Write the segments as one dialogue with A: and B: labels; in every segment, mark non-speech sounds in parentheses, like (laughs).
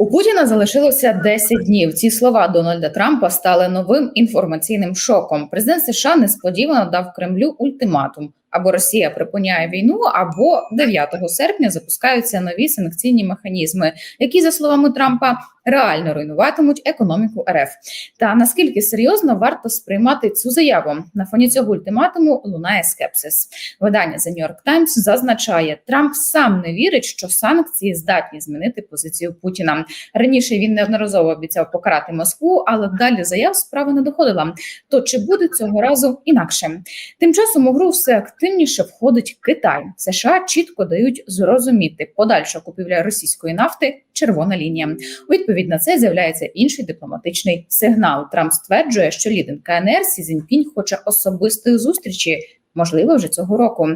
A: У Путіна залишилося 10 днів. Ці слова Дональда Трампа стали новим інформаційним шоком. Президент США несподівано дав Кремлю ультиматум: або Росія припиняє війну, або 9 серпня запускаються нові санкційні механізми, які, за словами Трампа, реально руйнуватимуть економіку РФ. Та наскільки серйозно варто сприймати цю заяву на фоні цього ультиматуму лунає скепсис. Видання The New York Times зазначає, Трамп сам не вірить, що санкції здатні змінити позицію Путіна. Раніше він неодноразово обіцяв покарати Москву, але далі заяв справа не доходила. То чи буде цього разу інакше? Тим часом у гру все активніше входить Китай. США чітко дають зрозуміти подальша купівля російської нафти червона лінія. У відповідь на це з'являється інший дипломатичний сигнал. Трамп стверджує, що лідер КНР Сі Цзіньпінь хоче особистої зустрічі, можливо, вже цього року.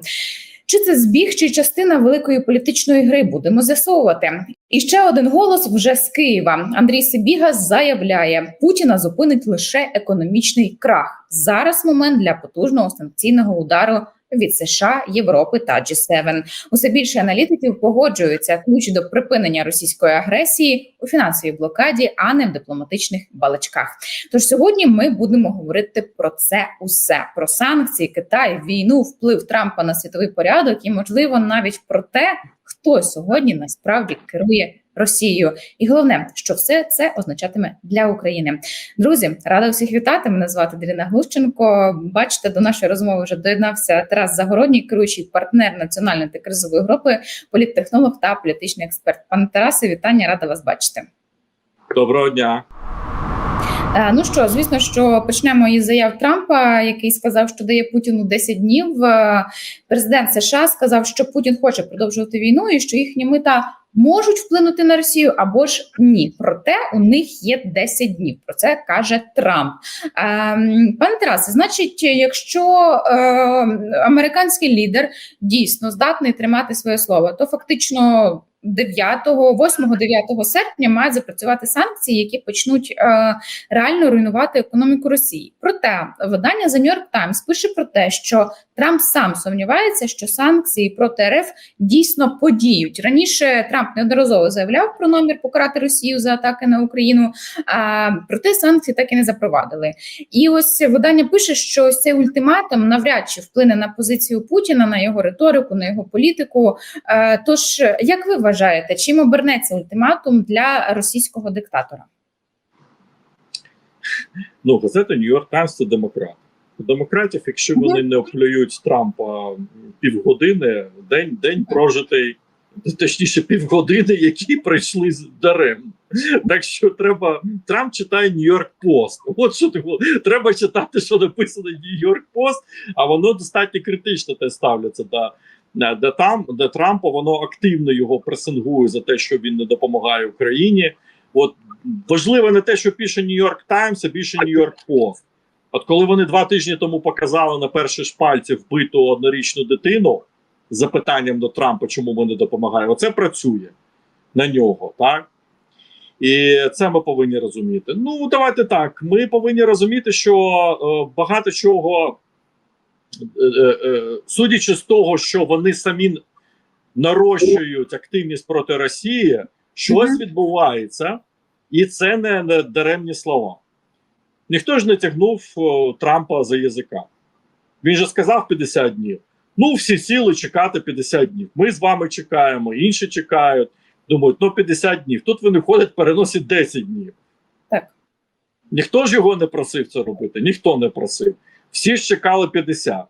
A: Чи це збіг, чи частина великої політичної гри будемо з'ясовувати? І ще один голос вже з Києва. Андрій Сибіга заявляє, Путіна зупинить лише економічний крах. Зараз момент для потужного санкційного удару від США, Європи та G7. Усе більше аналітиків погоджуються ключ до припинення російської агресії у фінансовій блокаді, а не в дипломатичних балачках. Тож сьогодні ми будемо говорити про це усе: про санкції, Китай, війну, вплив Трампа на світовий порядок і, можливо, навіть про те, хто сьогодні насправді керує. Росією, і головне, що все це означатиме для України. Друзі, рада всіх вітати. Мене звати Деріна Глущенко. Бачите, до нашої розмови вже доєднався Тарас Загородній, керуючий партнер національної та кризової групи, політтехнолог та політичний експерт. Пане Тарасе, вітання, рада вас бачити.
B: Доброго дня.
A: Е, Ну що, звісно, що почнемо із заяв Трампа, який сказав, що дає Путіну 10 днів. Е, Президент США сказав, що Путін хоче продовжувати війну і що їхні мита можуть вплинути на Росію або ж ні. Проте у них є 10 днів. Про це каже Трамп. Ем, Пане Тарасе, значить, якщо е, американський лідер дійсно здатний тримати своє слово, то фактично. 9, 8-9 серпня мають запрацювати санкції, які почнуть е, реально руйнувати економіку Росії. Проте видання The New York Times пише про те, що Трамп сам сумнівається, що санкції проти РФ дійсно подіють. Раніше Трамп неодноразово заявляв про намір покарати Росію за атаки на Україну, а проте санкції так і не запровадили. І ось видання пише, що ось цей ультиматум навряд чи вплине на позицію Путіна, на його риторику, на його політику. Тож, як ви вважаєте, чим обернеться ультиматум для російського диктатора?
B: Ну, газета Нью-Йорк Таймс це демократ. Демократів, якщо вони не оплюють Трампа півгодини, день день прожитий, точніше, півгодини, які пройшли з даремно. Так що треба. Трамп читає Нью-Йорк Пост. От що ти треба читати, що написано Нью-Йорк Пост, а воно достатньо критично те ставляться до. Де там, де Трампа воно активно його пресингує за те, що він не допомагає Україні. От важливо не те, що пише Нью-Йорк Таймс, а більше Нью-Йорк Пост. От коли вони два тижні тому показали на перші шпальці вбиту однорічну дитину з запитанням до Трампа, чому ми не допомагаємо, оце працює на нього, так? І це ми повинні розуміти. Ну, давайте так. Ми повинні розуміти, що е, багато чого, е, е, е, судячи з того, що вони самі нарощують активність проти Росії, щось відбувається, і це не, не даремні слова. Ніхто ж не тягнув Трампа за язика. Він же сказав 50 днів. Ну, всі сіли чекати 50 днів. Ми з вами чекаємо, інші чекають. Думають, ну 50 днів. Тут вони ходять, переносять 10 днів.
A: Так.
B: Ніхто ж його не просив це робити, ніхто не просив. Всі ж чекали 50.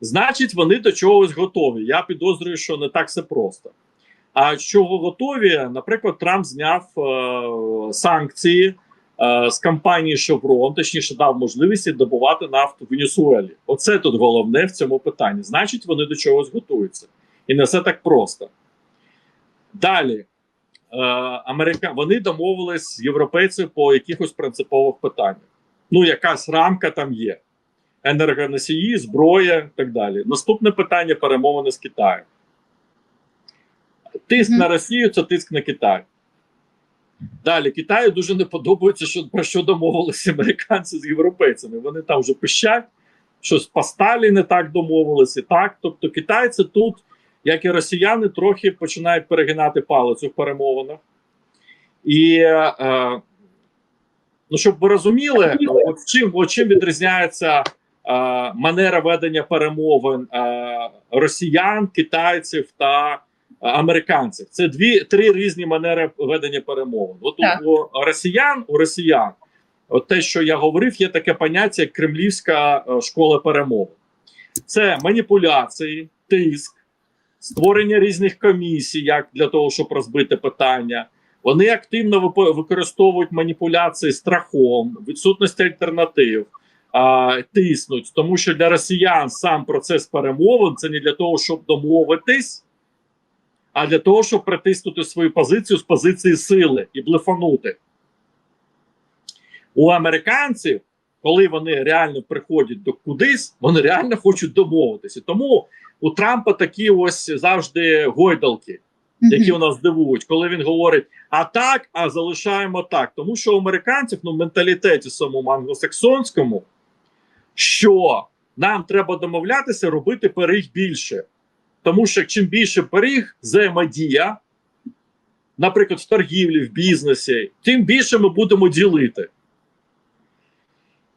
B: Значить, вони до чогось готові. Я підозрюю, що не так все просто. А чого готові, наприклад, Трамп зняв е, санкції е, з компанії Chevron, точніше дав можливість добувати нафту в Венесуелі. Оце тут головне в цьому питанні. Значить, вони до чогось готуються. І не все так просто. Далі, е, Америка... вони домовились з європейцями по якихось принципових питаннях. Ну, якась рамка там є. Енергоносії, зброя і так далі. Наступне питання перемовини з Китаєм. Тиск
A: Мгм.
B: на Росію це тиск на Китай. Далі Китаю дуже не подобається, що про що домовилися американці з європейцями. Вони там вже пищать, щось по Сталі не так домовилися. Так, тобто китайці тут, як і росіяни, трохи починають перегинати палицю в перемовинах. І е, ну, щоб ви розуміли, от чим, от чим відрізняється е, манера ведення перемовин е, росіян, китайців та американців. Це дві три різні манери ведення перемовин. От у, у росіян, у росіян, от те, що я говорив, є таке поняття як кремлівська е, школа перемовин. Це маніпуляції, тиск, створення різних комісій, як для того, щоб розбити питання. Вони активно використовують маніпуляції страхом, відсутності альтернатив, а, тиснуть, тому що для росіян сам процес перемовин це не для того, щоб домовитись, а для того, щоб притиснути свою позицію з позиції сили і блефанути. У американців, коли вони реально приходять до кудись, вони реально хочуть домовитися. Тому у Трампа такі ось завжди гойдалки які у нас дивують, коли він говорить а так, а залишаємо так. Тому що у американців ну в менталітеті самому англосаксонському, що нам треба домовлятися робити пиріг більше. Тому що чим більше пиріг, взаємодія, наприклад, в торгівлі, в бізнесі, тим більше ми будемо ділити.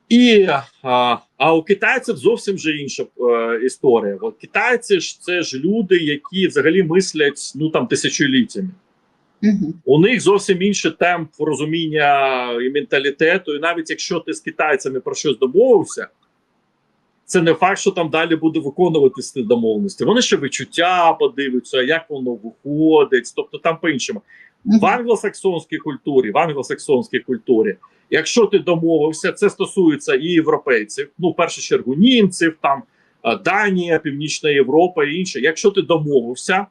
B: І а, а у китайців зовсім же інша е, історія. От китайці ж це ж люди, які взагалі мислять ну там тисячоліттями.
A: Мгм.
B: У них зовсім інший темп розуміння і менталітету. І навіть якщо ти з китайцями про щось домовився, це не факт, що там далі буде виконуватися ці домовленості. Вони ще відчуття подивляться, як воно виходить, тобто там по-іншому.
A: Мгм.
B: В англосаксонській культурі, в англосаксонській культурі, якщо ти домовився, це стосується і європейців, ну в першу чергу німців, там е, Данія, Північна Європа і інше. Якщо ти домовився,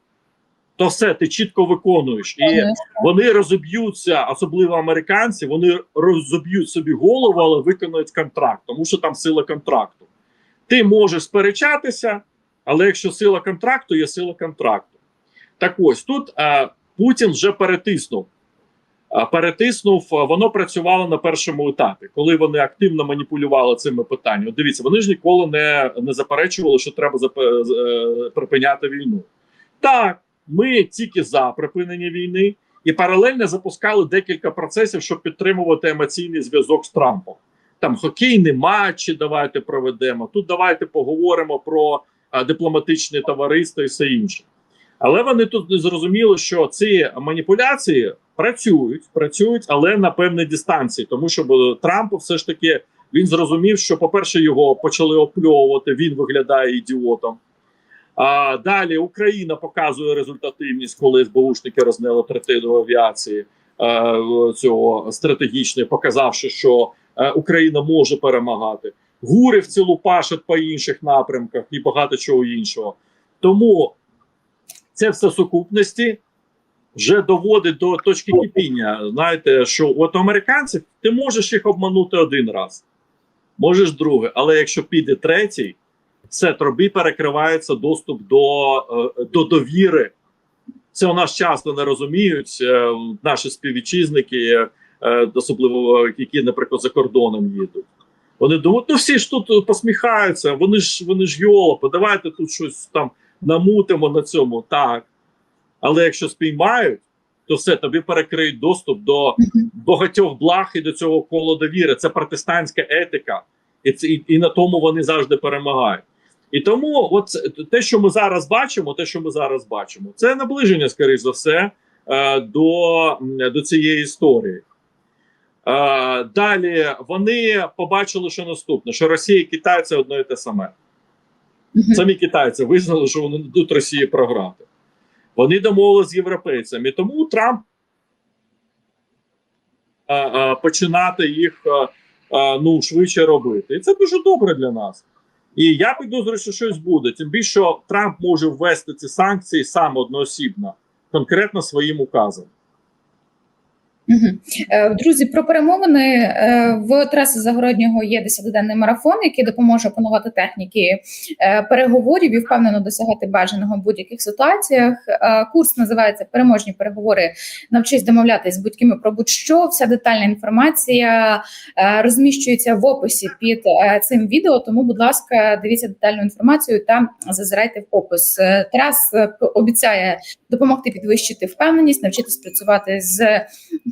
B: то все ти чітко виконуєш. І
A: Конечно.
B: вони розоб'ються, особливо американці, вони розоб'ють собі голову, але виконують контракт, тому що там сила контракту. Ти можеш сперечатися, але якщо сила контракту, є сила контракту. Так ось тут е, Путін вже перетиснув. Е, перетиснув, е, воно працювало на першому етапі, коли вони активно маніпулювали цими питаннями. Дивіться, вони ж ніколи не, не заперечували, що треба запе- з- е, припиняти війну. Так, ми тільки за припинення війни і паралельно запускали декілька процесів, щоб підтримувати емоційний зв'язок з Трампом. Там хокейні матчі давайте проведемо. Тут давайте поговоримо про а, дипломатичне товариство і все інше. Але вони тут не зрозуміли, що ці маніпуляції працюють, працюють, але на певній дистанції, тому що Трампу все ж таки він зрозумів, що, по-перше, його почали опльовувати, він виглядає ідіотом. А далі Україна показує результативність, коли СБУшники рознели третину авіації е, цього стратегічної, показавши, що Україна може перемагати. Гурівці лупашать по інших напрямках і багато чого іншого. Тому це все сукупності вже доводить до точки кипіння. Знаєте, що от американців ти можеш їх обманути один раз, можеш другий, але якщо піде третій, все тобі перекривається доступ до, е, до довіри. Це у нас часто не розуміють е, наші співвітчизники, е, особливо які, наприклад, за кордоном їдуть. Вони думають, ну всі ж тут посміхаються, вони ж вони ж йолопи, давайте тут щось там намутимо на цьому. Так. Але якщо спіймають, то все тобі перекриють доступ до багатьох благ і до цього кола довіри. Це протестантська етика, і, це, і, і на тому вони завжди перемагають. І тому, от те, що ми зараз бачимо, те, що ми зараз бачимо, це наближення, скоріш за все, е, до, до цієї історії. Е, далі вони побачили, що наступне: що Росія і Китай це одно і те саме. Самі китайці визнали, що вони дадуть Росії програти. Вони домовилися з європейцями. Тому Трамп а, а, починати їх а, а, ну, швидше робити. І це дуже добре для нас. І я підозрюю, що щось буде. Тим більше що Трамп може ввести ці санкції сам одноосібно, конкретно своїм указом.
A: Е, Друзі, про перемовини Е, в траси Загороднього є 10-денний марафон, який допоможе опанувати техніки е, переговорів і впевнено досягати бажаного в будь-яких ситуаціях. Курс називається Переможні переговори. Навчись домовлятись з будь-ким про будь-що. Вся детальна інформація розміщується в описі під цим відео. Тому, будь ласка, дивіться детальну інформацію та зазирайте в опис. Тарас е, обіцяє допомогти підвищити впевненість, навчитись працювати з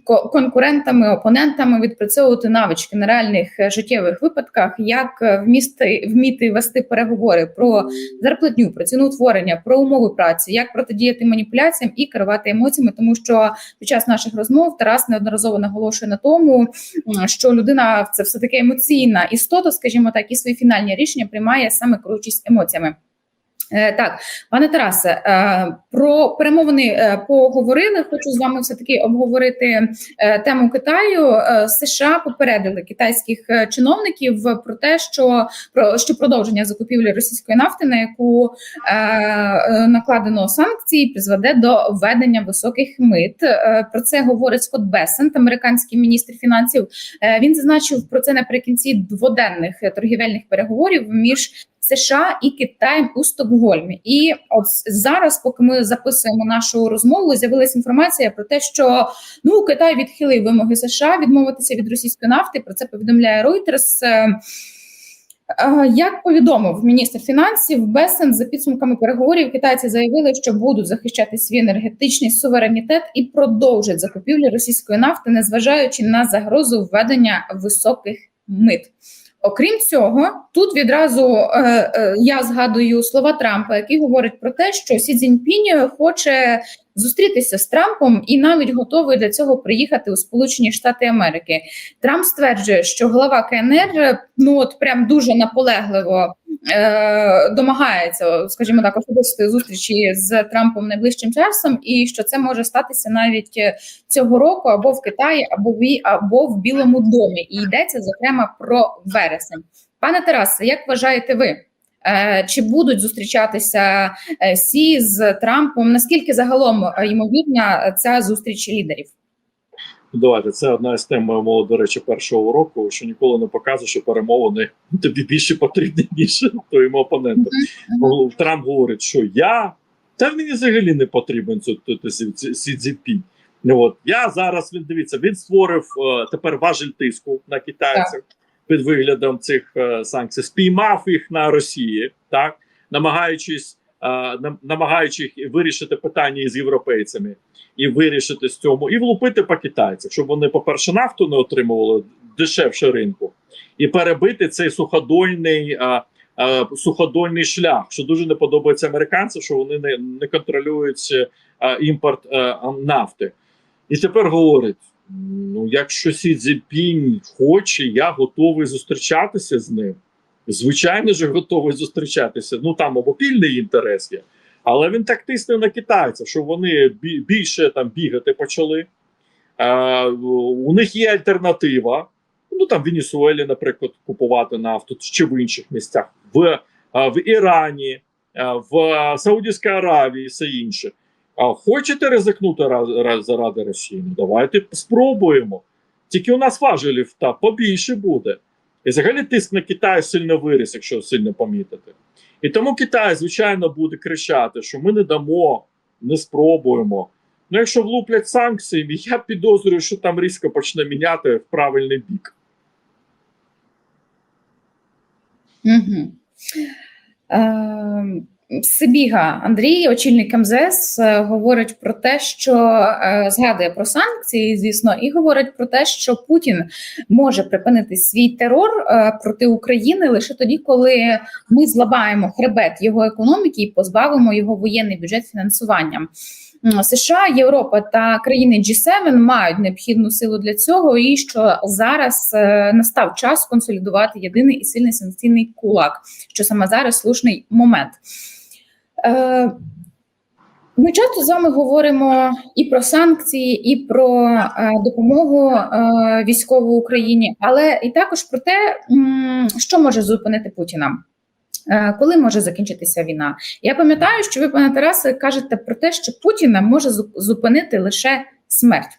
A: конкурентами, опонентами, відпрацьовувати навички на реальних е, життєвих випадках, як е, вмісти вміти вести переговори про зарплатню, про ціноутворення, про умови праці, як протидіяти маніпуляціям і керувати емоціями, тому що під час наших розмов Тарас неодноразово наголошує на тому, що людина це все таки емоційна істота, скажімо так, і свої фінальні рішення приймає саме керуючись емоціями. Е, Так, пане Тарасе, е, про перемовини е, поговорили. Хочу з вами все таки обговорити тему Китаю. США попередили китайських чиновників про те, що про що продовження закупівлі російської нафти, на яку накладено санкції, призведе до введення високих мит. Про це говорить Скотт Бесент, американський міністр фінансів. Він зазначив про це наприкінці дводенних торгівельних переговорів між США і Китаєм у Стокгольмі. І от зараз, поки ми записуємо нашу розмову, з'явилася інформація про те, що ну Китай відхилив вимоги США відмовитися від російської нафти. Про це повідомляє Reuters. Е, е, Як повідомив міністр фінансів Бесен за підсумками переговорів, китайці заявили, що будуть захищати свій енергетичний суверенітет і продовжать закупівлі російської нафти, незважаючи на загрозу введення високих мит. Окрім цього, тут відразу е, е, я згадую слова Трампа, який говорить про те, що Сі Цзіньпінь хоче зустрітися з Трампом і навіть готовий для цього приїхати у Сполучені Штати Америки. Трамп стверджує, що голова КНР ну от прям дуже наполегливо е, домагається, скажімо так, особистої зустрічі з Трампом найближчим часом, і що це може статися навіть е, цього року або в Китаї, або в або в Білому домі. І йдеться зокрема про вересень. Пане Тарасе, як вважаєте ви? Е, Чи будуть зустрічатися Сі з Трампом? Наскільки загалом ймовірна ця зустріч лідерів?
B: Давайте це одна із тем моєму, до речі, першого уроку, що ніколи не показує, що перемовини тобі більше потрібні, ніж твоїм опонентам. Бо Трамп говорить, що я та мені взагалі не потрібен цю- цю- цю- Сі Сі Цзіньпінь. Ну, от я зараз він дивіться, він створив е, тепер важель тиску на китайців під виглядом цих е, санкцій, спіймав їх на Росії, так намагаючись е, намагаючись вирішити питання із європейцями і вирішити з цьому, і влупити по китайцях, щоб вони, по-перше, нафту не отримували дешевше ринку, і перебити цей суходольний. е, е, суходольний шлях, що дуже не подобається американцям, що вони не, не контролюють е, імпорт е, нафти. І тепер говорить: ну, якщо Сі Цзіньпінь хоче, я готовий зустрічатися з ним. Звичайно ж, готовий зустрічатися. Ну там обопільний інтерес є, але він так тисне на китайців, що вони більше там бігати почали. Е, у них є альтернатива. Ну там в Венесуелі, наприклад, купувати нафту чи в інших місцях, в, е, в Ірані, е, в Саудівській Аравії, все інше. А хочете ризикнути раз, раз заради Росії? Ну давайте спробуємо. Тільки у нас важелів та побільше буде. І взагалі тиск на Китай сильно виріс, якщо сильно помітити. І тому Китай, звичайно, буде кричати, що ми не дамо, не спробуємо. Ну, якщо влуплять санкції, я підозрюю, що там різко почне міняти в правильний бік.
A: Угу. Сибіга Андрій, очільник МЗС, е, говорить про те, що е, згадує про санкції, звісно, і говорить про те, що Путін може припинити свій терор е, проти України лише тоді, коли ми зламаємо хребет його економіки і позбавимо його воєнний бюджет фінансування. США, Європа та країни G7 мають необхідну силу для цього, і що зараз настав час консолідувати єдиний і сильний санкційний кулак, що саме зараз слушний момент. Е, ми часто з вами говоримо і про санкції, і про е, допомогу е, військову Україні, але і також про те, що може зупинити Путіна. Коли може закінчитися війна? Я пам'ятаю, що ви, пане Тарасе, кажете про те, що Путіна може зупинити лише смерть.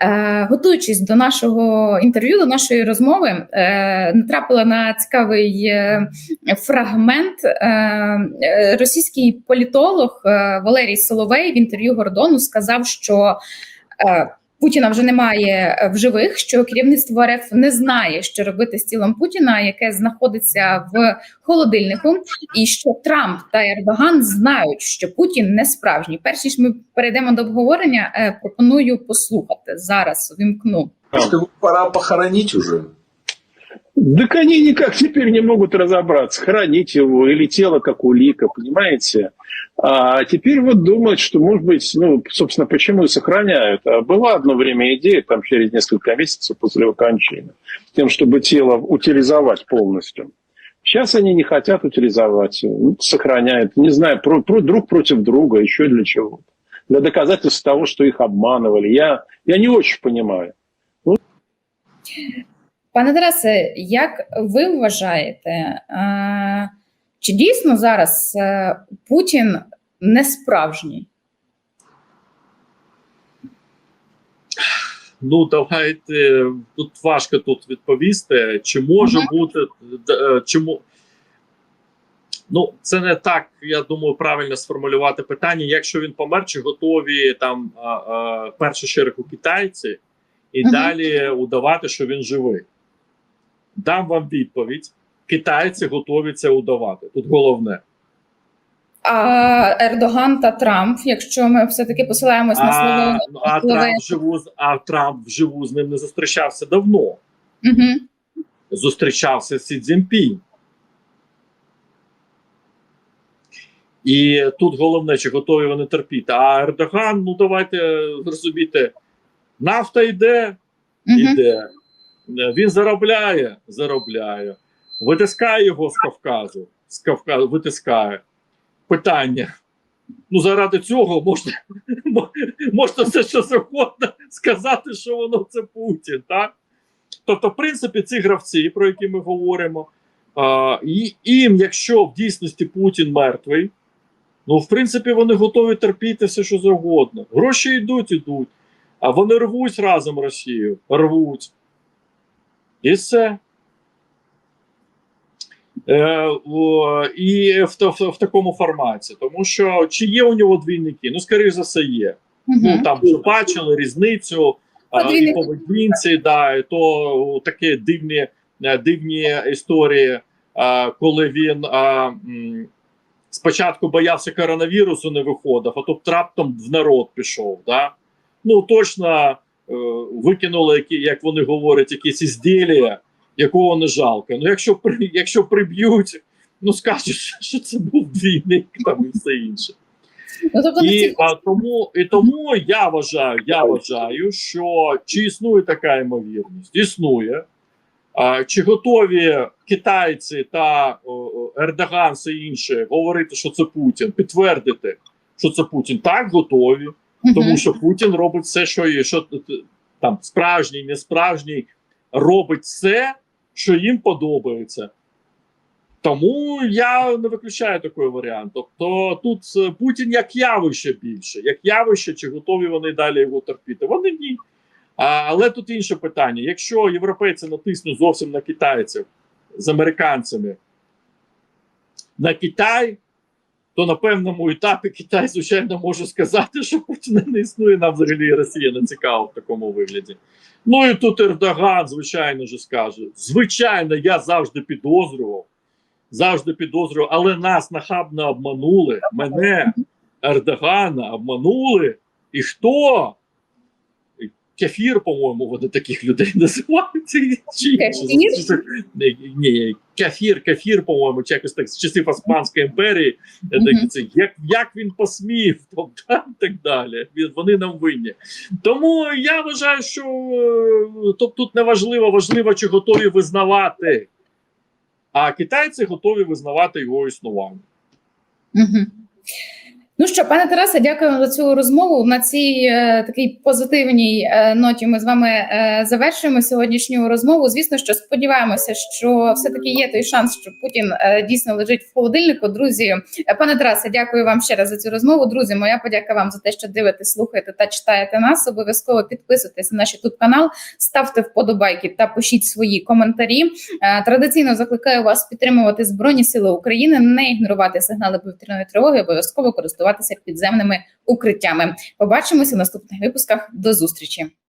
A: Е, Готуючись до нашого інтерв'ю, до нашої розмови, е, натрапила на цікавий е, фрагмент. Е, Російський політолог е, Валерій Соловей в інтерв'ю Гордону сказав, що е, Путіна вже немає е, в живих, що керівництво РФ не знає, що робити з тілом Путіна, яке знаходиться в холодильнику, і що Трамп та Ердоган знають, що Путін не справжній. Перш ніж ми перейдемо до обговорення, е, пропоную послухати зараз.
C: Вимкну. Пора похоронити уже?
D: Так они никак теперь не могут разобраться, хранить его или тело как улика, понимаете? А теперь вот думают, что, может быть, ну, собственно, почему и сохраняют. А была одно время идея, там, через несколько месяцев после его кончины, тем, чтобы тело утилизовать полностью. Сейчас они не хотят утилизовать, сохраняют, не знаю, про, про- друг против друга, еще для чего. Для доказательства того, что их обманывали. Я, я не очень понимаю.
A: Пане Тарасе, як ви вважаєте, е, чи дійсно зараз е, Путін не справжній?
B: Ну давайте тут важко тут відповісти. Чи може
A: Мгм.
B: бути е, чому? Ну, це не так, я думаю, правильно сформулювати питання. Якщо він помер, чи готові там першу чергу китайці і
A: Мгм.
B: далі удавати, що він живий? Дам вам відповідь: китайці готові це удавати. Тут головне.
A: А Ердоган та Трамп, якщо ми все-таки посилаємось на слово
B: ну, а
A: слово-
B: Трамп вживу з- а Трамп вживу з ним не зустрічався давно.
A: Угу.
B: зустрічався з Сі Цзіньпінь. І тут головне, чи готові вони терпіти. А Ердоган, ну давайте е, нафта йде,
A: Угу.
B: іде. Е, Він заробляє, заробляє. Витискає його з Кавказу, з Кавказу витискає. Питання. Ну, заради цього можна, (laughs) можна все, що завгодно сказати, що воно це Путін, так? Тобто, в принципі, ці гравці, про які ми говоримо, а, і, їм, якщо в дійсності Путін мертвий, ну, в принципі, вони готові терпіти все, що завгодно. Гроші йдуть, ідуть, а вони рвуть разом Росію, рвуть. І все. Е, о, і в, в, в такому форматі. Тому що чи є у нього двійники? Ну, скоріш за все, є. Ну там вже бачили різницю а, і поведінці, да, і то такі дивні, е, дивні історії, а, коли він а, м, спочатку боявся коронавірусу, не виходив, а тут раптом в народ пішов. Да? Ну точно викинули, які, як вони говорять, якісь ізділля, якого не жалко. Ну, якщо при- якщо приб'ють, ну скажуть, (laughs) що це був двійник там і все інше.
A: Ну, тобто,
B: І а, тому, і тому я вважаю, я вважаю, що чи існує така ймовірність? Існує. А, чи готові китайці та о, Ердоган, все інше говорити, що це Путін, підтвердити, що це Путін? Так, готові. Тому що Путін робить все, що є, що т- там справжній, не справжній, робить все, що їм подобається. Тому я не виключаю такий варіант. Тобто тут е, Путін як явище більше, як явище, чи готові вони далі його терпіти? Вони ні. А, але тут інше питання: якщо європейці натиснуть зовсім на китайців з американцями на Китай, то на певному етапі Китай, звичайно, може сказати, що Путіна не існує, нам взагалі Росія не цікава в такому вигляді. Ну і тут Ердоган, звичайно ж, скаже: звичайно, я завжди підозрював, завжди підозрював, але нас нахабно обманули. Мене, Ердогана, обманули. І хто? Кефір, по-моєму, вони таких людей (laughs) називають.
A: Кефір?
B: Ні, кефір, кефір, по-моєму, чи якось так з часів Османської імперії. Так, це, як, як він посмів, (laughs) тобто, так далі. Вони нам винні. Тому я вважаю, що тобто, тут не важливо, важливо, чи готові визнавати. А китайці готові визнавати його існування.
A: Мгм. Ну що, пане Тарасе, дякуємо за цю розмову. На цій е, такій позитивній е, ноті ми з вами е, завершуємо сьогоднішню розмову. Звісно, що сподіваємося, що все таки є той шанс, що Путін е, дійсно лежить в холодильнику. Друзі, Е, пане Тарасе, дякую вам ще раз за цю розмову. Друзі, моя подяка вам за те, що дивитесь, слухаєте та читаєте нас. Обов'язково підписуйтесь на наш youtube канал, ставте вподобайки та пишіть свої коментарі. Е, Традиційно закликаю вас підтримувати Збройні Сили України, не ігнорувати сигнали повітряної тривоги, обов'язково користуватися підземними укриттями. Побачимося в наступних випусках. До зустрічі.